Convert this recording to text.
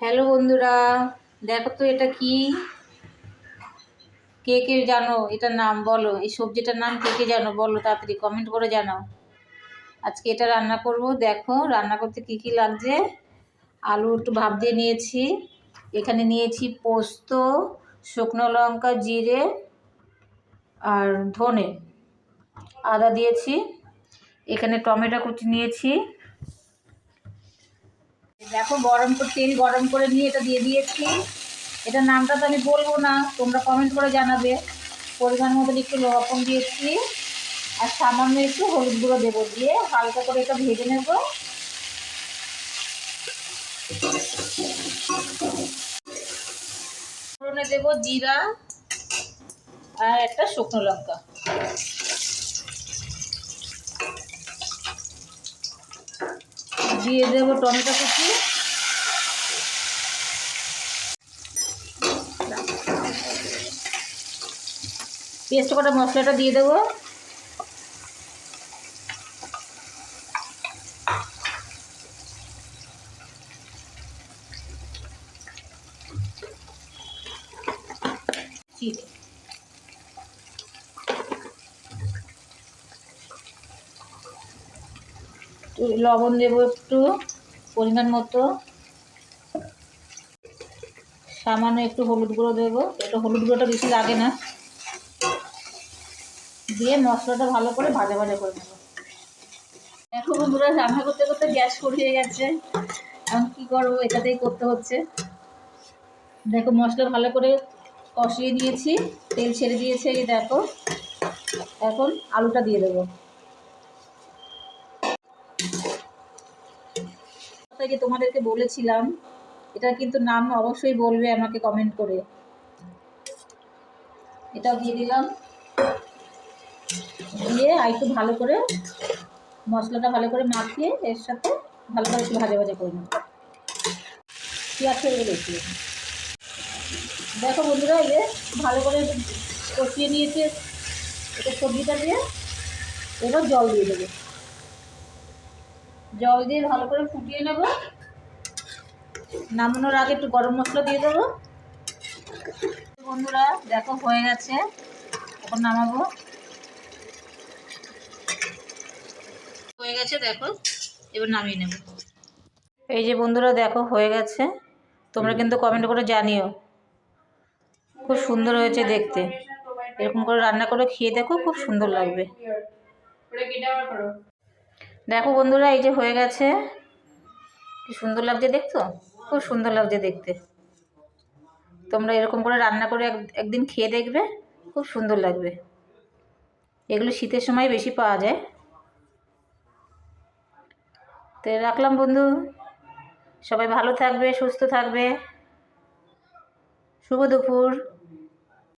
Hello বন্ধুরা, দেখো তো এটা কি? কে কে জানো? এটার নাম বলো, এই সবজিটার নাম কে কে জানো? বলো তাড়াতাড়ি কমেন্ট করে জানাও। আজকে এটা রান্না করব, দেখো রান্না করতে কি কি লাগছে? আলু একটু ভাপ দিয়ে নিয়েছি, এখানে নিয়েছি পোস্ত, শুকনো লঙ্কা, জিরে আর ধনে। আদা দিয়েছি, এখানে টমেটো কুচি নিয়েছি। দেখো, গরম করে, তেল গরম করে নিয়ে এটা দিয়ে দিয়েছি। এটা নামটা তো আমি বলব না, তোমরা কমেন্ট করে জানাবে। পরিমাণ মতন একটু লবণ দিয়েছি, আর সামান্য একটু হলুদ গুঁড়ো দেবো দিয়ে, হালকা করে এটা ভেজে নেব। ফোড়নে দেবো জিরা আর একটা শুকনো লঙ্কা। দিয়ে দেবো টমেটো কুচি। পেস্ট করা মশলাটা দিয়ে দেবো। চিড়ে লবণ দেবো একটু, পরিমাণ মতো। সামান্য একটু হলুদ গুঁড়ো দেবো। এটা হলুদ গুঁড়োটা বেশি লাগে না। দিয়ে মশলাটা ভালো করে ভাজা ভাজা করে নেব। দেখো বন্ধুরা, রান্না করতে করতে গ্যাস ফুরিয়ে গেছে। এখন কী করব, এটাতেই করতে হচ্ছে। দেখো মশলা ভালো করে কষিয়ে নিয়েছি। তেল ছেড়ে দিয়েছে দেখো। এখন আলুটা দিয়ে দেবো। যে তোমাদেরকে বলেছিলাম এটা কিন্তু নাম অবশ্যই বলবে আমাকে কমেন্ট করে। এটাও দিয়ে দিলাম। দিয়ে আর একটু ভালো করে মশলাটা ভালো করে মাখিয়ে এর সাথে ভালো করে একটু ভাজা ভাজা করে নেব। পেঁয়াজ ফেলে দিয়েছি দেখো বন্ধুরা, এই যে ভালো করে কষিয়ে নিয়েছে। এটা সবজিটা দিয়ে এবার জল দিয়ে দেবো। জল দিয়ে ভালো করে ফুটিয়ে নেব। নামানোর আগে একটু গরম মশলা দিয়ে দেবো। বন্ধুরা, দেখো হয়ে গেছে। এখন নামাবো। হয়ে গেছে, দেখো। এবার নামিয়ে নেব। এই যে বন্ধুরা, দেখো হয়ে গেছে। তোমরা কিন্তু কমেন্ট করে জানিও। খুব সুন্দর হয়েছে দেখতে। এরকম করে রান্না করে খেয়ে দেখো, খুব সুন্দর লাগবে। দেখো বন্ধুরা, এই যে হয়ে গেছে। কি সুন্দর লাগছে দেখছ? খুব সুন্দর লাগছে দেখতে। তোমরা এরকম করে রান্না করে এক, একদিন খেয়ে দেখবে, খুব সুন্দর লাগবে। এগুলো শীতের সময় বেশি পাওয়া যায়। তো রাখলাম বন্ধু। সবাই ভালো থাকবে, সুস্থ থাকবে। শুভ দুপুর।